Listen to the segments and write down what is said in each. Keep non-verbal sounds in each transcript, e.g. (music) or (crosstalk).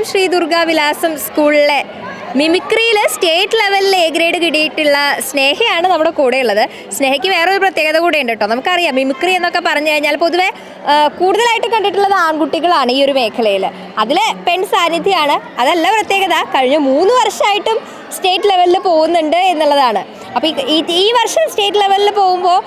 പേരാമംഗലം ശ്രീ ദുർഗാ വിലാസം സ്കൂളിലെ മിമിക്രിയിൽ സ്റ്റേറ്റ് ലെവലിൽ എ ഗ്രേഡ് കിട്ടിയിട്ടുള്ള സ്നേഹയാണ് നമ്മുടെ കൂടെ ഉള്ളത് സ്നേഹയ്ക്ക് വേറെ ഒരു പ്രത്യേകത കൂടെ ഉണ്ട് കേട്ടോ. നമുക്കറിയാം മിമിക്രി എന്നൊക്കെ പറഞ്ഞു കഴിഞ്ഞാൽ പൊതുവെ കൂടുതലായിട്ട് കണ്ടിട്ടുള്ളത് ആൺകുട്ടികളാണ് ഈ ഒരു മേഖലയിൽ അതിൽ പെൺ സാന്നിധ്യമാണ് അതല്ല പ്രത്യേകത കഴിഞ്ഞ മൂന്ന് വർഷമായിട്ടും സ്റ്റേറ്റ് ലെവലിൽ പോകുന്നുണ്ട് എന്നുള്ളതാണ്. അപ്പോൾ ഈ ഈ വർഷം സ്റ്റേറ്റ് ലെവലിൽ പോകുമ്പോൾ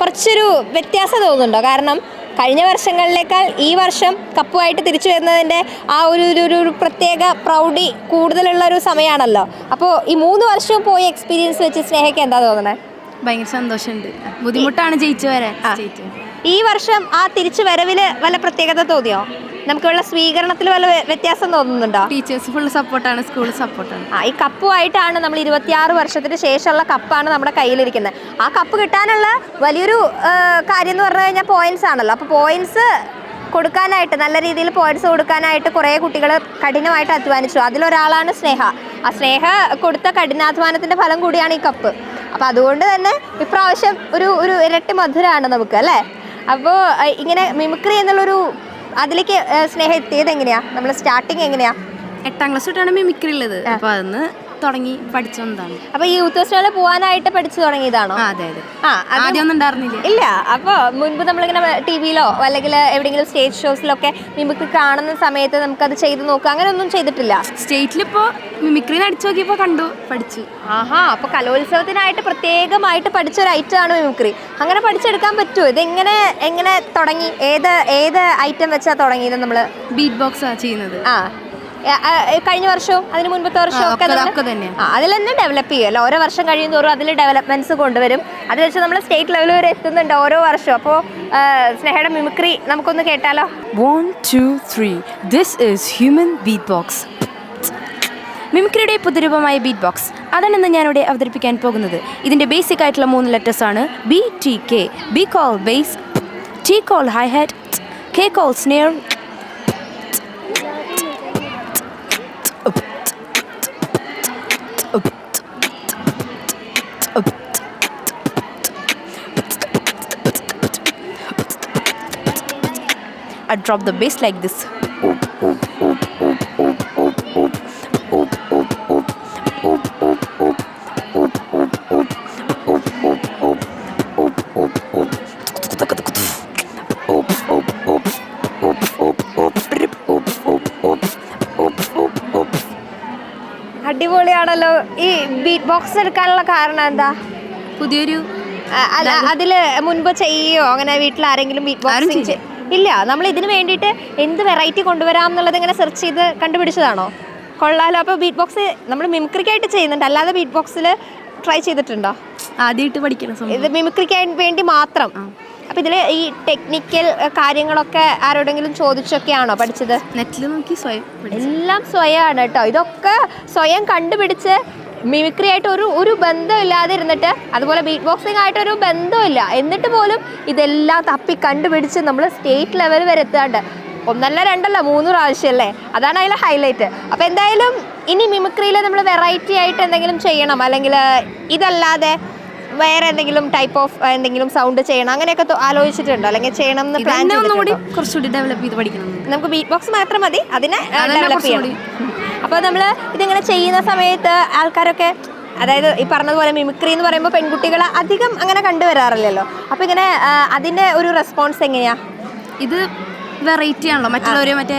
കുറച്ചൊരു വ്യത്യാസം തോന്നുന്നുണ്ടോ? കാരണം കഴിഞ്ഞ വർഷങ്ങളിലേക്കാൾ ഈ വർഷം കപ്പുമായിട്ട് തിരിച്ചു വരുന്നതിന്റെ ആ ഒരു ഒരു പ്രത്യേക പ്രൗഢി കൂടുതലുള്ള ഒരു സമയമാണല്ലോ. അപ്പോൾ ഈ മൂന്ന് വർഷവും പോയി എക്സ്പീരിയൻസ് വെച്ച് സ്നേഹയ്ക്ക് എന്താ തോന്നണേ? ഭയങ്കര സന്തോഷമുണ്ട്. ബുദ്ധിമുട്ടാണ് ജയിച്ചു വരാൻ. ഈ വർഷം ആ തിരിച്ചു വരവിൽ വല്ല പ്രത്യേകത തോന്നിയോ? നമുക്കുള്ള സ്വീകരണത്തിൽ വല്ല വ്യ- വ്യത്യാസം തോന്നുന്നുണ്ടോ? ടീച്ചേഴ്സ് ഫുൾ സപ്പോർട്ടാണ് സ്കൂൾ സപ്പോർട്ടാണ് ആ ഈ കപ്പുമായിട്ടാണ് നമ്മൾ ഇരുപത്തിയാറ് വർഷത്തിന് ശേഷമുള്ള കപ്പാണ് നമ്മുടെ കയ്യിലിരിക്കുന്നത്. ആ കപ്പ് കിട്ടാനുള്ള വലിയൊരു കാര്യം എന്ന് പറഞ്ഞു കഴിഞ്ഞാൽ പോയിന്റ്സ് ആണല്ലോ. അപ്പോൾ പോയിന്റ്സ് കൊടുക്കാനായിട്ട് നല്ല രീതിയിൽ പോയിന്റ്സ് കൊടുക്കാനായിട്ട് കുറേ കുട്ടികൾ കഠിനമായിട്ട് അധ്വാനിച്ചു. അതിലൊരാളാണ് സ്നേഹ. ആ സ്നേഹ കൊടുത്ത കഠിനാധ്വാനത്തിന്റെ ഫലം കൂടിയാണ് ഈ കപ്പ്. അപ്പോൾ അതുകൊണ്ട് തന്നെ ഇപ്രാവശ്യം ഒരു ഒരു ഇരട്ടി മധുരമാണ് നമുക്ക് അല്ലേ? അപ്പോൾ ഇങ്ങനെ മിമിക്രി എന്നുള്ളൊരു അതിലേക്ക് സ്നേഹം എത്തിയത് എങ്ങനെയാ? നമ്മൾ സ്റ്റാർട്ടിങ് എങ്ങനെയാ? എട്ടാം ക്ലാസ് തൊട്ടാണ് മിമിക്രി ഉള്ളത്. അപ്പൊ അന്ന് തുടങ്ങി പഠിച്ചതാണ് അപ്പൊ ഈ യൂത്ത് ഫെസ്റ്റിവലിൽ പോകാനായിട്ട് പഠിച്ചു തുടങ്ങിയതാണോ? അതെ അതെ. ആ ഉണ്ടായിരുന്നില്ല. ഇല്ല അപ്പോൾ മുൻപ് നമ്മളിങ്ങനെ ടി വിയിലോ അല്ലെങ്കിൽ എവിടെയെങ്കിലും സ്റ്റേജ് ഷോസിലൊക്കെ മിമിക്രി കാണുന്ന സമയത്ത് നമുക്കത് ചെയ്ത് നോക്കുക. അങ്ങനെ ഒന്നും ചെയ്തിട്ടില്ല. സ്റ്റേറ്റിലിപ്പോ മിമിക്രി അടിച്ചു നോക്കിയപ്പോ കണ്ടു പഠിച്ചു. ആഹാ അപ്പോൾ കലോത്സവത്തിനായിട്ട് പ്രത്യേകമായിട്ട് പഠിച്ച ഒരു ഐറ്റം ആണ് മിമിക്രി അങ്ങനെ പഠിച്ചെടുക്കാൻ പറ്റുമോ? ഇത് എങ്ങനെ എങ്ങനെ തുടങ്ങി? ഏത് ഏത് ഐറ്റം വെച്ചാ തുടങ്ങിയത് നമ്മൾ ബീറ്റ് ബോക്സ് ആ ചെയ്യുന്നത്. ആ. കഴിഞ്ഞ വർഷവും അതിന് മുൻപത്തെ വർഷവും ഒക്കെ അതിൽ തന്നെ? ഡെവലപ്പ് ചെയ്യുമല്ലോ ഓരോ വർഷം കഴിയുന്തോറും അതിൽ ഡെവലപ്മെന്റ്സ് കൊണ്ടുവരും. അത് വെച്ച് നമ്മൾ സ്റ്റേറ്റ് ലെവൽ വരെ എത്തുന്നുണ്ട് ഓരോ വർഷവും. അപ്പോൾ സ്നേഹയുടെ മിമിക്രി നമുക്കൊന്ന് കേട്ടാലോ? One two three this is human beat box മിമിക്രിയുടെ പുതുരൂപമായ ബീറ്റ് ബോക്സ് അതാണ് ഇന്ന് ഞാനിവിടെ അവതരിപ്പിക്കാൻ പോകുന്നത്. ഇതിന്റെ ബേസിക് ആയിട്ടുള്ള മൂന്ന് ലെറ്റേഴ്സ് ആണ്. B T K B call bass T call hi hat K call snare I drop the bass like this. അടിപൊളിയാണല്ലോ ഈ ബീറ്റ് ബോക്സ് എടുക്കാനുള്ള കാരണം എന്താ പുതിയൊരു അതിൽ മുൻപ് ചെയ്യോ അങ്ങനെ വീട്ടിൽ ആരെങ്കിലും ബീറ്റ് ചെയ്യില്ല. ഇല്ല നമ്മൾ ഇതിന് വേണ്ടിയിട്ട് എന്ത് വെറൈറ്റി കൊണ്ടുവരാം എന്നുള്ളത് ഇങ്ങനെ സെർച്ച് ചെയ്ത് കണ്ടുപിടിച്ചതാണോ? കൊള്ളാലോ. അപ്പോൾ ബീറ്റ് ബോക്സ് നമ്മൾ മിമിക്രിക്കായിട്ട് ചെയ്യുന്നുണ്ട്. അല്ലാതെ ബീറ്റ് ബോക്സിൽ ട്രൈ ചെയ്തിട്ടുണ്ടോ? ആദ്യമായിട്ട് പഠിക്കണം ഇത് മിമിക്രിക്കാൻ വേണ്ടി മാത്രം. അപ്പോൾ ഇതിൽ ഈ ടെക്നിക്കൽ കാര്യങ്ങളൊക്കെ ആരോടെങ്കിലും ചോദിച്ചൊക്കെയാണോ പഠിച്ചത്? നെറ്റിൽ നോക്കി സ്വയം എല്ലാം സ്വയമാണ് കേട്ടോ. ഇതൊക്കെ സ്വയം കണ്ടുപിടിച്ച് മിമിക്രി ആയിട്ട് ഒരു ഒരു ബന്ധമില്ലാതെ ഇരുന്നിട്ട് അതുപോലെ ബീറ്റ് ബോക്സിംഗ് ആയിട്ടൊരു ബന്ധമില്ല എന്നിട്ട് പോലും ഇതെല്ലാം തപ്പി കണ്ടുപിടിച്ച് നമ്മൾ സ്റ്റേറ്റ് ലെവൽ വരെ എത്താണ്ട്. ഒന്നല്ല രണ്ടല്ല മൂന്ന് പ്രാവശ്യം അല്ലേ അതാണ് അതിലെ ഹൈലൈറ്റ് അപ്പോൾ എന്തായാലും ഇനി മിമിക്രിയിൽ നമ്മൾ വെറൈറ്റി ആയിട്ട് എന്തെങ്കിലും ചെയ്യണം. അല്ലെങ്കിൽ ഇതല്ലാതെ വേറെ എന്തെങ്കിലും ടൈപ്പ് ഓഫ് എന്തെങ്കിലും സൗണ്ട് ചെയ്യണം. അങ്ങനെയൊക്കെ ആലോചിച്ചിട്ടുണ്ടോ? അല്ലെങ്കിൽ ചെയ്യണം എന്ന് പ്ലാൻ കുറച്ചുകൂടി ഡെവലപ്പ് ചെയ്ത് പഠിക്കണം. നമുക്ക് ബീറ്റ് ബോക്സ് മാത്രം മതി. അതിനെ ഡെവലപ്പ് ചെയ്യണം അപ്പോൾ നമ്മൾ ഇതിങ്ങനെ ചെയ്യുന്ന സമയത്ത് ആൾക്കാരൊക്കെ അതായത് ഈ പറഞ്ഞതുപോലെ മിമിക്രി എന്ന് പറയുമ്പോൾ പെൺകുട്ടികൾ അധികം അങ്ങനെ കണ്ടുവരാറില്ലല്ലോ അപ്പോൾ ഇങ്ങനെ അതിന്റെ ഒരു റെസ്പോൺസ് എങ്ങനെയാ? ഇത് വെറൈറ്റി ആണല്ലോ. മറ്റുള്ളവര് മറ്റേ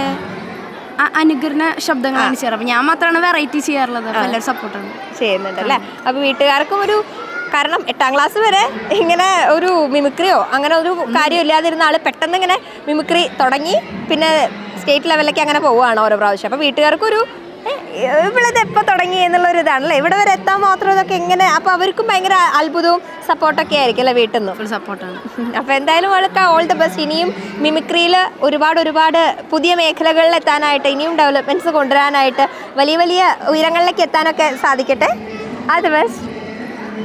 അനുഗ്രഹ അനുകരണ ശബ്ദങ്ങളാണ് ചെയ്യാറ്. അപ്പം ഞാൻ മാത്രമാണ് വെറൈറ്റി ചെയ്യാറുള്ളത്. എല്ലാവരും സപ്പോർട്ടാണ് ചെയ്യുന്നുണ്ട് അല്ലേ? അപ്പോൾ വീട്ടുകാർക്കും ഒരു കാരണം എട്ടാം ക്ലാസ് വരെ ഇങ്ങനെ ഒരു മിമിക്രിയോ അങ്ങനെ ഒരു കാര്യം ഇല്ലാതിരുന്ന ആൾ പെട്ടെന്ന് ഇങ്ങനെ മിമിക്രി തുടങ്ങി പിന്നെ സ്റ്റേറ്റ് ലെവലിലേക്ക് അങ്ങനെ പോവുകയാണ് ഓരോ പ്രാവശ്യം. അപ്പോൾ വീട്ടുകാർക്കൊരു ഒരു ഇവളിത് എപ്പോൾ തുടങ്ങി എന്നുള്ളൊരു ഇതാണല്ലേ? ഇവിടെ വരെ എത്താൻ മാത്രം ഇതൊക്കെ എങ്ങനെ അപ്പോൾ അവർക്കും ഭയങ്കര അത്ഭുതവും സപ്പോർട്ടൊക്കെ ആയിരിക്കും അല്ലേ വീട്ടിൽ നിന്ന്? ഫുൾ സപ്പോർട്ടാണ് അപ്പോൾ എന്തായാലും അവൾക്ക് ഓൾ ദ ബെസ്റ്റ് ഇനിയും മിമിക്രിയിൽ ഒരുപാട് ഒരുപാട് പുതിയ മേഖലകളിൽ എത്താനായിട്ട് ഇനിയും ഡെവലപ്മെന്റ്സ് കൊണ്ടുവരാനായിട്ട് വലിയ വലിയ ഉയരങ്ങളിലേക്ക് എത്താനൊക്കെ സാധിക്കട്ടെ. അത് ബെസ്റ്റ്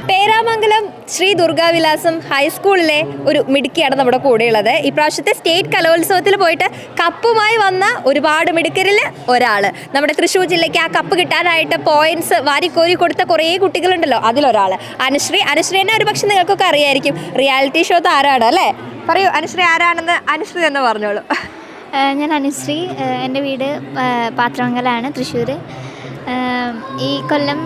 പേരാമംഗലം ശ്രീ ദുർഗാവിലാസം ഹൈസ്കൂളിലെ ഒരു മിടുക്കിയാണ് നമ്മുടെ കൂടെയുള്ളത്. ഇപ്രാവശ്യത്തെ സ്റ്റേറ്റ് കലോത്സവത്തിൽ പോയിട്ട് കപ്പുമായി വന്ന ഒരുപാട് മിടുക്കരിൽ ഒരാൾ നമ്മുടെ തൃശ്ശൂർ ജില്ലയ്ക്ക് ആ കപ്പ് കിട്ടാനായിട്ട് പോയിന്റ്സ് വാരിക്കോരി കൊടുത്ത കുറേ കുട്ടികളുണ്ടല്ലോ അതിലൊരാൾ അനുശ്രീ അനുശ്രീനെ ഒരു പക്ഷെ നിങ്ങൾക്കൊക്കെ അറിയായിരിക്കും. റിയാലിറ്റി ഷോ താരാണ് അല്ലേ? പറയൂ അനുശ്രീ ആരാണെന്ന് അനുശ്രീ എന്ന് പറഞ്ഞോളൂ. ഞാൻ അനുശ്രീ. എന്റെ വീട് പാത്രമംഗലാണ് തൃശ്ശൂർ. ഈ കൊല്ലം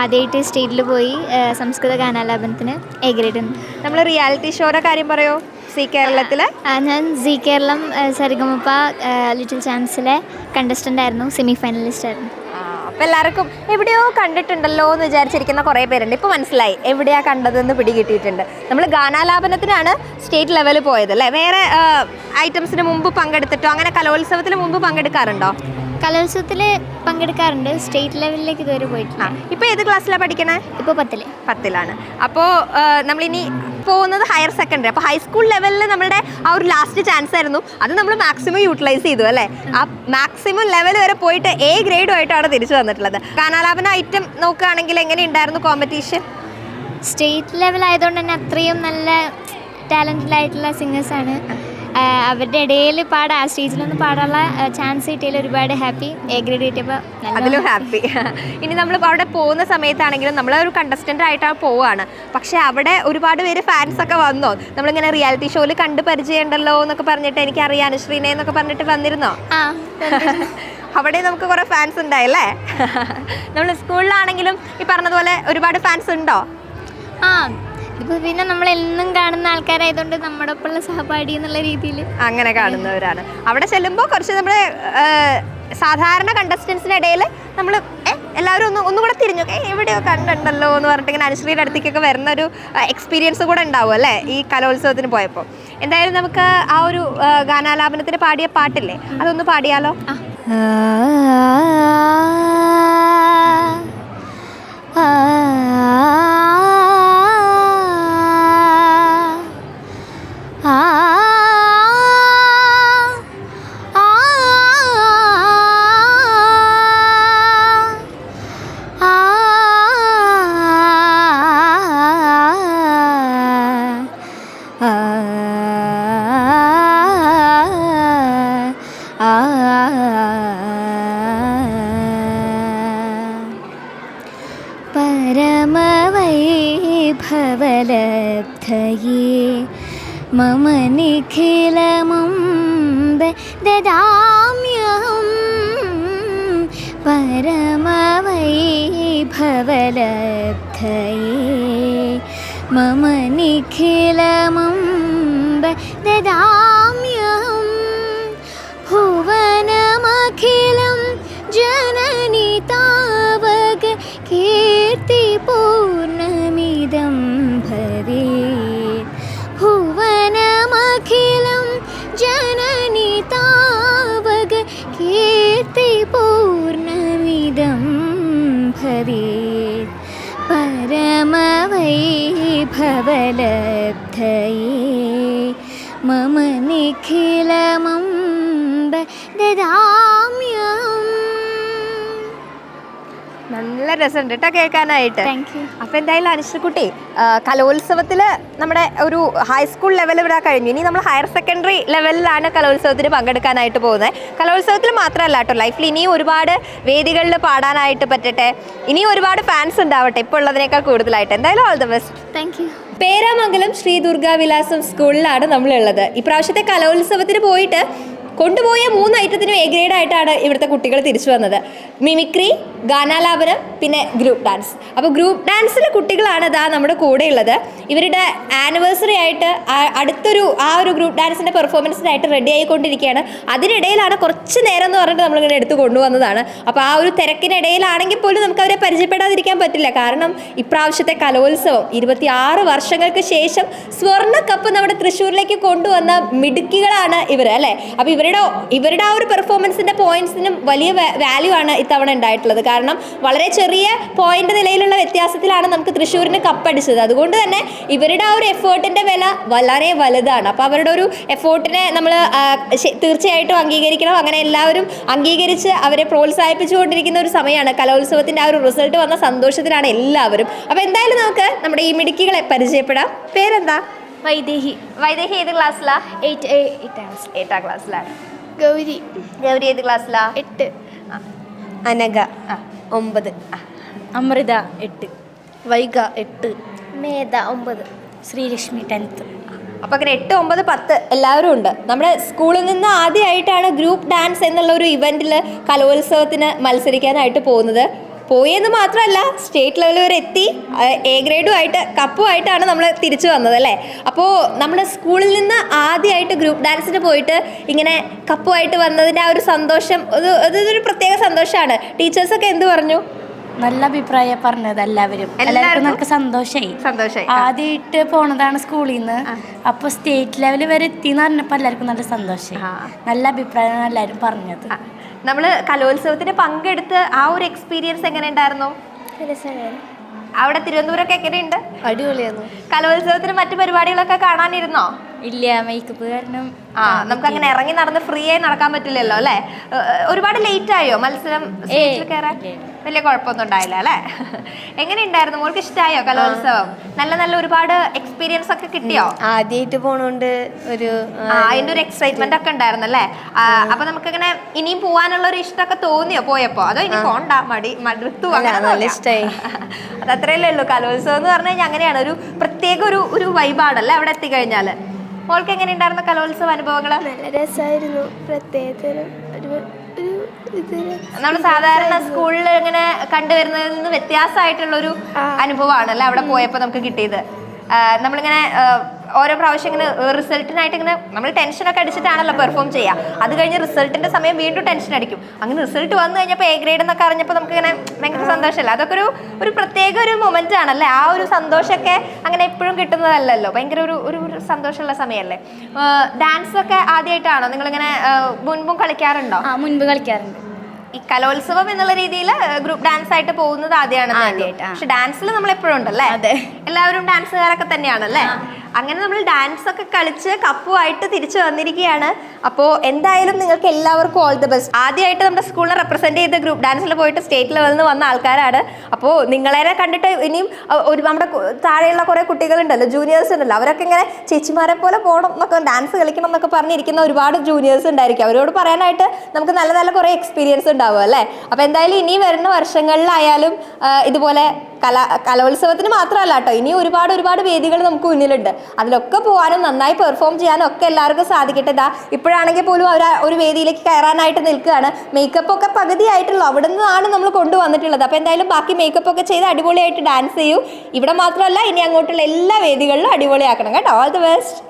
ആദ്യമായിട്ട് സ്റ്റേറ്റിൽ പോയി സംസ്കൃത ഗാനാലാപനത്തിന് എ ഗ്രേഡ് ഉണ്ട് നമ്മൾ റിയാലിറ്റി ഷോയുടെ കാര്യം പറയോ? സി കേരളത്തിലെ? ഞാൻ സി കേരളം സരിഗമപ്പ ലിറ്റിൽ ചാൻസിലെ കണ്ടസ്റ്റന്റ് ആയിരുന്നു സെമി ഫൈനലിസ്റ്റ് ആയിരുന്നു അപ്പോൾ എല്ലാവർക്കും എവിടെയോ കണ്ടിട്ടുണ്ടല്ലോ എന്ന് വിചാരിച്ചിരിക്കുന്ന കുറേ പേരുണ്ട്. ഇപ്പോൾ മനസ്സിലായി എവിടെയാണ് കണ്ടതെന്ന് പിടികിട്ടിയിട്ടുണ്ട്. നമ്മൾ ഗാനാലാപനത്തിനാണ് സ്റ്റേറ്റ് ലെവലിൽ പോയത് അല്ലേ? വേറെ ഐറ്റംസിന് മുമ്പ് പങ്കെടുത്തിട്ടോ അങ്ങനെ കലോത്സവത്തിന് മുമ്പ് പങ്കെടുക്കാറുണ്ടോ? കലോത്സവത്തിൽ പങ്കെടുക്കാറുണ്ട്. സ്റ്റേറ്റ് ലെവലിലേക്ക് ഇതുവരെ പോയിട്ടില്ല. ഇപ്പോൾ ഏത് ക്ലാസ്സിലാണ് പഠിക്കണേ? ഇപ്പോൾ പത്തിൽ പത്തിലാണ്. അപ്പോൾ നമ്മളിനി പോകുന്നത് ഹയർ സെക്കൻഡറി. അപ്പോൾ ഹൈസ്കൂൾ ലെവലിൽ നമ്മളുടെ ആ ഒരു ലാസ്റ്റ് ചാൻസ് ആയിരുന്നു. അത് നമ്മൾ മാക്സിമം യൂട്ടിലൈസ് ചെയ്തു അല്ലേ? ആ മാക്സിമം ലെവൽ വരെ പോയിട്ട് എ ഗ്രേഡുമായിട്ടാണ് തിരിച്ചു വന്നിട്ടുള്ളത്. ഗാനാലാപന ഐറ്റം നോക്കുകയാണെങ്കിൽ എങ്ങനെ ഉണ്ടായിരുന്നു കോമ്പറ്റീഷൻ സ്റ്റേറ്റ് ലെവൽ ആയതുകൊണ്ട് തന്നെ അത്രയും നല്ല ടാലന്റഡ് ആയിട്ടുള്ള സിംഗേഴ്സാണ് അവരുടെ ഇടയിൽ പാടാൻ ആ സ്റ്റേജിലൊന്നും പാടാനുള്ള ചാൻസ് കിട്ടിയാൽ ഒരുപാട് ഹാപ്പി എ ഗ്രേഡ് കിട്ടിയപ്പോൾ അതിലും ഹാപ്പി (laughs) ഇനി നമ്മൾ അവിടെ പോകുന്ന സമയത്താണെങ്കിലും നമ്മൾ ഒരു കണ്ടസ്റ്റന്റ് ആയിട്ടാണ് പോവുകയാണ് പക്ഷേ അവിടെ ഒരുപാട് പേര് ഫാൻസ് ഒക്കെ വന്നോ? നമ്മളിങ്ങനെ റിയാലിറ്റി ഷോയിൽ കണ്ട് പരിചയമുണ്ടല്ലോ എന്നൊക്കെ പറഞ്ഞിട്ട് എനിക്ക് അറിയാം അനുശ്രീനെ എന്നൊക്കെ പറഞ്ഞിട്ട് വന്നിരുന്നോ? ആ (laughs) അവിടെ നമുക്ക് കുറേ ഫാൻസ് ഉണ്ടായല്ലേ (laughs) നമ്മൾ സ്കൂളിലാണെങ്കിലും ഈ പറഞ്ഞതുപോലെ ഒരുപാട് ഫാൻസ് ഉണ്ടോ? ആ ഇപ്പൊ പിന്നെ നമ്മൾ എന്നും കാണുന്ന ആൾക്കാരായതുകൊണ്ട് നമ്മുടെ ഒപ്പമുള്ള സഹപാഠി എന്നുള്ള രീതിയിൽ അങ്ങനെ കാണുന്നവരാണ് അവിടെ ചെല്ലുമ്പോൾ കുറച്ച് നമ്മൾ സാധാരണ കണ്ടസ്റ്റൻസിനിടയിൽ നമ്മൾ എല്ലാവരും ഒന്ന് ഒന്നും കൂടെ തിരിഞ്ഞു എവിടെയോ കണ്ടുണ്ടല്ലോ എന്ന് പറഞ്ഞിട്ട് ഇങ്ങനെ അനുശ്രീയുടെ അടുത്തേക്കൊക്കെ വരുന്ന ഒരു എക്സ്പീരിയൻസ് കൂടെ ഉണ്ടാവും അല്ലേ ഈ കലോത്സവത്തിന് പോയപ്പോൾ എന്തായാലും നമുക്ക് ആ ഒരു ഗാനാലാപനത്തിന് പാടിയ പാട്ടില്ലേ അതൊന്ന് പാടിയാലോ ആ പരമം ദദാമ്യഹം ഭുവനമഖിലം ജനനി താവക കീർത്തിപൂർണമിതം ഭവേ. ഭുവനമഖിലം ജനനി താവക കീർത്തിപൂർണമിതം ഭവേ. പരമവൈ परमवैभवलब्धये मम निखिलमम्ब ददाम्यहम् നല്ല രസമുണ്ട് കേട്ടോ കേൾക്കാനായിട്ട്. താങ്ക് യു അപ്പോൾ എന്തായാലും അനുശ്രീക്കുട്ടി കലോത്സവത്തിൽ നമ്മുടെ ഒരു ഹൈസ്കൂൾ ലെവൽ ഇവിടെ കഴിഞ്ഞു. ഇനി നമ്മൾ ഹയർ സെക്കൻഡറി ലെവലിലാണ് കലോത്സവത്തിന് പങ്കെടുക്കാനായിട്ട് പോകുന്നത് കലോത്സവത്തിൽ മാത്രമല്ല കേട്ടോ ലൈഫിൽ ഇനിയും ഒരുപാട് വേദികളിൽ പാടാനായിട്ട് പറ്റട്ടെ. ഇനിയും ഒരുപാട് ഫാൻസ് ഉണ്ടാവട്ടെ ഇപ്പോൾ ഉള്ളതിനേക്കാൾ കൂടുതലായിട്ട്. എന്തായാലും all the best thank you Peramangalam Sri Durgavilasam സ്കൂളിലാണ് നമ്മളുള്ളത്. ഇപ്രാവശ്യത്തെ കലോത്സവത്തിന് പോയിട്ട് കൊണ്ടുപോയ മൂന്ന് ഐറ്റത്തിനും എ ഗ്രേഡ് ആയിട്ടാണ് ഇവിടുത്തെ കുട്ടികൾ തിരിച്ചു വന്നത്. മിമിക്രി ഗാനാലാപനം പിന്നെ ഗ്രൂപ്പ് ഡാൻസ് അപ്പോൾ ഗ്രൂപ്പ് ഡാൻസിലെ കുട്ടികളാണ് ഇതാ നമ്മുടെ കൂടെയുള്ളത്. ഇവരുടെ ആനിവേഴ്സറി ആയിട്ട് അടുത്തൊരു ആ ഒരു ഗ്രൂപ്പ് ഡാൻസിന്റെ പെർഫോമൻസിനായിട്ട് റെഡി ആയിക്കൊണ്ടിരിക്കുകയാണ്. അതിനിടയിലാണ് കുറച്ച് നേരം എന്ന് പറഞ്ഞിട്ട് നമ്മളിങ്ങനെ എടുത്തു കൊണ്ടുവന്നതാണ്. അപ്പോൾ ആ ഒരു തിരക്കിനിടയിലാണെങ്കിൽ പോലും നമുക്ക് അവരെ പരിചയപ്പെടാതിരിക്കാൻ പറ്റില്ല. കാരണം ഇപ്രാവശ്യത്തെ കലോത്സവം ഇരുപത്തി ആറ് വർഷങ്ങൾക്ക് ശേഷം സ്വർണ കപ്പ് നമ്മുടെ തൃശ്ശൂരിലേക്ക് കൊണ്ടുവന്ന മിടുക്കികളാണ് ഇവർ അല്ലേ? അപ്പോൾ ഇവരുടെ ഇവരുടെ ആ ഒരു പെർഫോമൻസിന്റെ പോയിന്റ്സിനും വലിയ വാല്യൂ ആണ് ഇത്തവണ ഉണ്ടായിട്ടുള്ളത്. കാരണം വളരെ ചെറിയ പോയിന്റ് നിലയിലുള്ള വ്യത്യാസത്തിലാണ് നമുക്ക് തൃശ്ശൂരിന് കപ്പടിച്ചത് അതുകൊണ്ട് തന്നെ ഇവരുടെ ആ ഒരു എഫേർട്ടിന്റെ വില വളരെ വലുതാണ്. അപ്പോൾ അവരുടെ ഒരു എഫേർട്ടിനെ നമ്മൾ തീർച്ചയായിട്ടും അംഗീകരിക്കണം. അങ്ങനെ എല്ലാവരും അംഗീകരിച്ച് അവരെ പ്രോത്സാഹിപ്പിച്ചുകൊണ്ടിരിക്കുന്ന ഒരു സമയമാണ്. കലോത്സവത്തിന്റെ ആ ഒരു റിസൾട്ട് വന്ന സന്തോഷത്തിലാണ് എല്ലാവരും. അപ്പോൾ എന്തായാലും നമുക്ക് നമ്മുടെ ഈ മിടുക്കികളെ പരിചയപ്പെടാം. പേരെന്താ? വൈദേഹി. വൈദേഹി ഏത് ക്ലാസ്സിലാ? എയ്റ്റ് എയ്റ്റാം എട്ടാം ക്ലാസ്സിലാണ് ഗൗരി. ഗൗരി ഏത് ക്ലാസ്സിലാ? എട്ട്. അനഘ. ഒമ്പത്. അമൃത എട്ട്. വൈഗ എട്ട്. മേധ ഒമ്പത്. ശ്രീലക്ഷ്മി ടെൻത്ത്. അപ്പോൾ അങ്ങനെ എട്ട് ഒമ്പത് പത്ത് എല്ലാവരും ഉണ്ട്. നമ്മുടെ സ്കൂളിൽ നിന്ന് ആദ്യമായിട്ടാണ് ഗ്രൂപ്പ് ഡാൻസ് എന്നുള്ള ഒരു ഇവന്റിൽ കലോത്സവത്തിന് മത്സരിക്കാനായിട്ട് പോകുന്നത്. പോയെന്ന് മാത്രമല്ല സ്റ്റേറ്റ് ലെവൽ വരെ എത്തി. എ ഗ്രേഡും ആയിട്ട് കപ്പും ആയിട്ടാണ് നമ്മൾ തിരിച്ചു വന്നത് അല്ലേ? അപ്പോൾ നമ്മുടെ സ്കൂളിൽ നിന്ന് ആദ്യമായിട്ട് ഗ്രൂപ്പ് ഡാൻസിന് പോയിട്ട് ഇങ്ങനെ കപ്പുമായിട്ട് വന്നതിന്റെ ആ ഒരു സന്തോഷം അത് അതൊരു പ്രത്യേക സന്തോഷമാണ് ടീച്ചേഴ്സൊക്കെ എന്ത് പറഞ്ഞു? നല്ല അഭിപ്രായം പറഞ്ഞത് എല്ലാവരും. എല്ലാവർക്കും നമുക്ക് സന്തോഷമായി സന്തോഷമായി ആദ്യമായിട്ട് പോണതാണ് സ്കൂളിൽ നിന്ന്. അപ്പൊ സ്റ്റേറ്റ് ലെവൽ വരെ എത്തി എന്ന് പറഞ്ഞപ്പോ എല്ലാവർക്കും നല്ല സന്തോഷമായി നല്ല അഭിപ്രായമാണ് എല്ലാവരും പറഞ്ഞത്. നമ്മൾ കലോത്സവത്തിന് പങ്കെടുത്ത് ആ ഒരു എക്സ്പീരിയൻസ് എങ്ങനെ ഉണ്ടായിരുന്നു അവിടെ തിരുവനന്തപുരമൊക്കെ എങ്ങനെയുണ്ട്? അടിപൊളിയായിരുന്നു. കലോത്സവത്തിന് മറ്റു പരിപാടികളൊക്കെ കാണാനിരുന്നോ? ഇല്ല മേക്കപ്പ് കാരണം ആ നമുക്ക് അങ്ങനെ ഇറങ്ങി നടന്ന് ഫ്രീ ആയി നടക്കാൻ പറ്റില്ലല്ലോ അല്ലേ? ഒരുപാട് ലേറ്റ് ആയോ മത്സരം? സ്റ്റേജിൽ കയറാൻ? വലിയ കുഴപ്പമൊന്നും ഉണ്ടായില്ല അല്ലേ? എങ്ങനെ ഉണ്ടായിരുന്നു മോൾക്ക് ഇഷ്ടമായോ കലോത്സവം നല്ല നല്ല ഒരുപാട് എക്സ്പീരിയൻസ് ഒക്കെ കിട്ടിയോ? ആദ്യമായിട്ട് പോണോണ്ട് ഒരു അതിന്റെ ഒരു എക്സൈറ്റ്മെന്റ് ഒക്കെ ഉണ്ടായിരുന്നു അല്ലേ? അപ്പൊ നമുക്ക് ഇങ്ങനെ ഇനിയും പോവാനുള്ള ഒരു ഇഷ്ടമൊക്കെ തോന്നിയോ പോയപ്പോ? അതോ ഇനി പോണ്ട മടി മടുത്തു അല്ല, അങ്ങനെ നല്ല തോന്നിയോ? (laughs) അത് അത്രയല്ലേ ഉള്ളൂ. കലോത്സവം എന്ന് പറഞ്ഞു കഴിഞ്ഞാൽ അങ്ങനെയാണ്. ഒരു പ്രത്യേക ഒരു ഒരു വൈബാണല്ലേ അവിടെ എത്തിക്കഴിഞ്ഞാൽ? മോൾക്ക് എങ്ങനെ ഉണ്ടായിരുന്നു കലോത്സവ അനുഭവങ്ങൾ? നല്ല രസമായിരുന്നു. പ്രത്യേകതരം ഒരു നമ്മൾ സാധാരണ സ്കൂളിൽ ഇങ്ങനെ കണ്ടുവരുന്നതിൽ നിന്ന് വ്യത്യാസമായിട്ടുള്ള ഒരു അനുഭവമാണല്ലേ അവിടെ പോയപ്പോൾ നമുക്ക് കിട്ടിയത്? നമ്മളിങ്ങനെ ഓരോ പ്രാവശ്യം ഇങ്ങനെ റിസൾട്ടിനായിട്ട് ഇങ്ങനെ നമ്മൾ ടെൻഷനൊക്കെ അടിച്ചിട്ടാണല്ലോ പെർഫോം ചെയ്യുക. അത് കഴിഞ്ഞ് റിസൾട്ടിന്റെ സമയം വീണ്ടും ടെൻഷൻ അടിക്കും. അങ്ങനെ റിസൾട്ട് വന്നു കഴിഞ്ഞപ്പോൾ എ ഗ്രേഡ് എന്നൊക്കെ അറിഞ്ഞപ്പോൾ നമുക്ക് ഇങ്ങനെ ഭയങ്കര സന്തോഷമല്ല? അതൊക്കെ ഒരു ഒരു പ്രത്യേക ഒരു മൊമെന്റ് ആണല്ലേ? ആ ഒരു സന്തോഷമൊക്കെ അങ്ങനെ എപ്പോഴും കിട്ടുന്നതല്ലല്ലോ? ഭയങ്കര ഒരു ഒരു സന്തോഷമുള്ള സമയമല്ലേ? ഡാൻസ് ഒക്കെ ആദ്യമായിട്ടാണോ നിങ്ങളിങ്ങനെ മുൻപും കളിക്കാറുണ്ടോ? ആ മുൻപ് കളിക്കാറുണ്ട്. ഈ കലോത്സവം എന്നുള്ള രീതിയിൽ ഗ്രൂപ്പ് ഡാൻസ് ആയിട്ട് പോകുന്നത് ആദ്യമാണ് പക്ഷെ ഡാൻസിൽ നമ്മൾ എപ്പോഴും ഉണ്ടല്ലേ? അതെ. എല്ലാവരും ഡാൻസുകാരൊക്കെ തന്നെയാണല്ലേ? അങ്ങനെ നമ്മൾ ഡാൻസ് ഒക്കെ കളിച്ച് കപ്പുമായിട്ട് തിരിച്ചു വന്നിരിക്കുകയാണ്. അപ്പോൾ എന്തായാലും നിങ്ങൾക്ക് എല്ലാവർക്കും ഓൾ ദി ബെസ്റ്റ് ആദ്യമായിട്ട് നമ്മുടെ സ്കൂളിനെ റെപ്രസെന്റ് ചെയ്ത ഗ്രൂപ്പ് ഡാൻസിൽ പോയിട്ട് സ്റ്റേറ്റ് ലെവലിൽ നിന്ന് വന്ന ആൾക്കാരാണ്. അപ്പോൾ നിങ്ങളെ കണ്ടിട്ട് ഇനിയും ഒരു നമ്മുടെ താഴെയുള്ള കുറേ കുട്ടികളുണ്ടല്ലോ ജൂനിയേഴ്സ് ഉണ്ടല്ലോ അവരൊക്കെ ഇങ്ങനെ ചേച്ചിമാരെ പോലെ പോകണം എന്നൊക്കെ ഡാൻസ് കളിക്കണം എന്നൊക്കെ പറഞ്ഞിരിക്കുന്ന ഒരുപാട് ജൂനിയേഴ്സ് ഉണ്ടായിരിക്കും. അവരോട് പറയാനായിട്ട് നമുക്ക് നല്ല നല്ല കുറേ എക്സ്പീരിയൻസ് ഉണ്ടാവും അല്ലേ? അപ്പോൾ എന്തായാലും ഇനി വരുന്ന വർഷങ്ങളിലായാലും ഇതുപോലെ കല കലോത്സവത്തിന് മാത്രമല്ല കേട്ടോ. ഇനി ഒരുപാട് ഒരുപാട് വേദികൾ നമുക്ക് മുന്നിലുണ്ട്. അതിലൊക്കെ പോകാനും നന്നായി പെർഫോം ചെയ്യാനും ഒക്കെ എല്ലാവർക്കും സാധിക്കട്ടെ. ഇതാ ഇപ്പോഴാണെങ്കിൽ പോലും അവർ ഒരു വേദിയിലേക്ക് കയറാനായിട്ട് നിൽക്കുകയാണ്. മേക്കപ്പ് ഒക്കെ പകുതിയായിട്ടുള്ളൂ. അവിടെ നിന്നാണ് നമ്മൾ കൊണ്ടുവന്നിട്ടുള്ളത്. അപ്പോൾ എന്തായാലും ബാക്കി മേക്കപ്പ് ഒക്കെ ചെയ്ത് അടിപൊളിയായിട്ട് ഡാൻസ് ചെയ്യൂ. ഇവിടെ മാത്രമല്ല ഇനി അങ്ങോട്ടുള്ള എല്ലാ വേദികളിലും അടിപൊളിയാക്കണം കേട്ടോ. ഓൾ ദി ബെസ്റ്റ്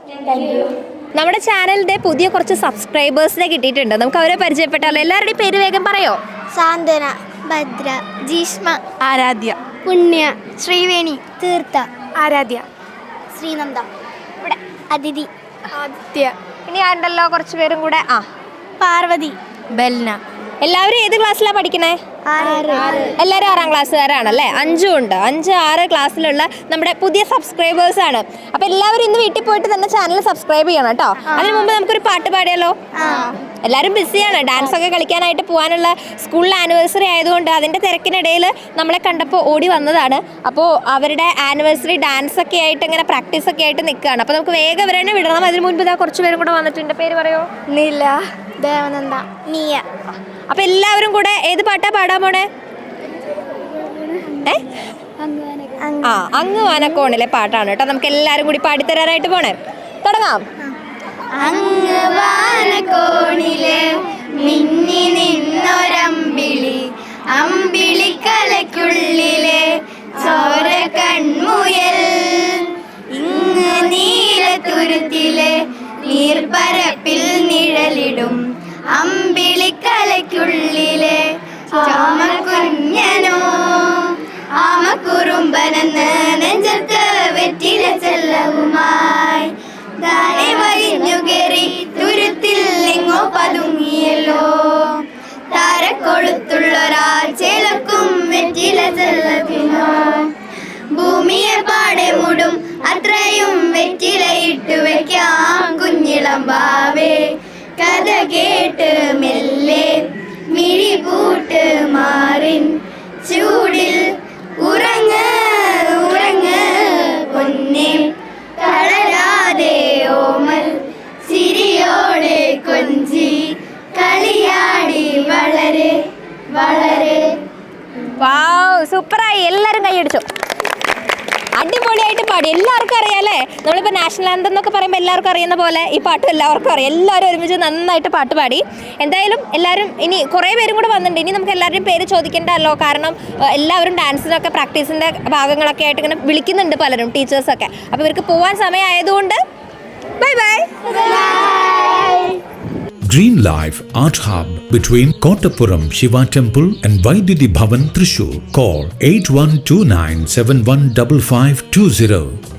നമ്മുടെ ചാനലിന്റെ പുതിയ കുറച്ച് സബ്സ്ക്രൈബേഴ്സിനെ കിട്ടിയിട്ടുണ്ട്. നമുക്ക് അവരെ പരിചയപ്പെട്ടാലോ. എല്ലാവരുടെയും പേര് വേഗം പറയോ? സാന്ത്വന ഭദ്ര ജീഷ്മ. ആരാധ്യ. പുണ്യ ശ്രീവേണി തീർത്ഥ ആരാധ്യ ശ്രീനന്ദ ഇവിടെ അതിഥി ആദിത്യ. ഇനി ആരുണ്ടല്ലോ കുറച്ച് പേരും കൂടെ? ആ. പാർവതി ബെൽന. എല്ലാവരും ഏത് ക്ലാസ്സിലാണ് പഠിക്കണേ? എല്ലാവരും ആറാം ക്ലാസ്സുകാരാണല്ലേ? അഞ്ചും ഉണ്ട് അഞ്ച് ആറ് ക്ലാസ്സിലുള്ള നമ്മുടെ പുതിയ സബ്സ്ക്രൈബേഴ്സ് ആണ്. അപ്പൊ എല്ലാവരും ഇന്ന് വീട്ടിൽ പോയിട്ട് തന്നെ ചാനൽ സബ്സ്ക്രൈബ് ചെയ്യണം കേട്ടോ. അതിനു മുമ്പ് നമുക്കൊരു പാട്ട് പാടിയാലോ? എല്ലാവരും ബിസിയാണ്. ഡാൻസ് ഒക്കെ കളിക്കാനായിട്ട് പോകാനുള്ള സ്കൂളിൽ ആനിവേഴ്സറി ആയതുകൊണ്ട് അതിന്റെ തിരക്കിനിടയിൽ നമ്മളെ കണ്ടപ്പോൾ ഓടി വന്നതാണ്. അപ്പോൾ അവരുടെ ആനിവേഴ്സറി ഡാൻസ് ഒക്കെ ആയിട്ട് ഇങ്ങനെ പ്രാക്ടീസ് ഒക്കെ ആയിട്ട് നിൽക്കുകയാണ്. അപ്പോൾ നമുക്ക് വേഗം ഇവരെ വിടണം. അതിന് മുൻപ് ഇതാ കുറച്ച് പേരും കൂടെ വന്നിട്ടുണ്ട്. പേര് പറയോ. നീല ദേവനന്ദ നീയ. അപ്പോൾ എല്ലാവരും കൂടെ ഏത് പാട്ടാ പാടാൻ പോണേ ഏ? ആ അങ്ങ് വാനക്കോണിലെ പാട്ടാണ് കേട്ടോ. നമുക്ക് എല്ലാവരും കൂടി പാടിത്തരാനായിട്ട് പോണേ. തുടങ്ങാം. അങ്ങ് വാനകോണിലെ മിന്നി നിന്നൊരമ്പിളി അമ്പിളി കലക്കുള്ളിലെ ചോര കൺമുയൽ. ഇങ്ങ് നീലതുരുത്തിലെ നീർപ്പരപ്പിൽ നിഴലിടും അമ്പിളിക്കലയ്ക്കുള്ളിലെ താരക്കൊളുത്തുള്ളൊരാ ചിലക്കും വെറ്റില ചെല്ലത്തിനോ ഭൂമിയെ പാടെ മൂടും അത്രയും വെറ്റിലയിട്ടു വെക്കാം കുഞ്ഞിളമ്പാവേ കഥ കേട്ട് മെല്ലെ മിഴി പൂട്ട് മാറിൻ ചൂടിൽ ഉറങ്ങ് ഉറങ്ങ് പൊന്നെ തളരാതെ ഓമൽ ചിരിയോടെ കൊഞ്ചി കളിയാടി വളരെ വളരെ വാവ് സൂപ്പറായി എല്ലാരും കൈയടിച്ചു. അടിപൊളിയായിട്ട് പാടി. എല്ലാവർക്കും അറിയാം അറിയാലേ നമ്മളിപ്പോൾ നാഷണൽ ആന്തം എന്നൊക്കെ പറയുമ്പോൾ എല്ലാവർക്കും അറിയുന്ന പോലെ ഈ പാട്ട് എല്ലാവർക്കും അറിയാം. എല്ലാവരും ഒരുമിച്ച് നന്നായിട്ട് പാട്ട് പാടി. എന്തായാലും എല്ലാവരും ഇനി കുറേ പേരും കൂടെ വന്നിട്ടുണ്ട്. ഇനി നമുക്ക് എല്ലാവരുടെയും പേര് ചോദിക്കേണ്ടല്ലോ. കാരണം എല്ലാവരും ഡാൻസിനൊക്കെ പ്രാക്ടീസിന്റെ ഭാഗങ്ങളൊക്കെ ആയിട്ട് ഇങ്ങനെ വിളിക്കുന്നുണ്ട് പലരും ടീച്ചേഴ്സൊക്കെ. അപ്പോൾ ഇവർക്ക് പോകാൻ സമയമായതുകൊണ്ട് bye bye. Green Life Art Hub between Kottapuram Shiva Temple and Vaididi Bhavan Trishur. Call 8129 715520.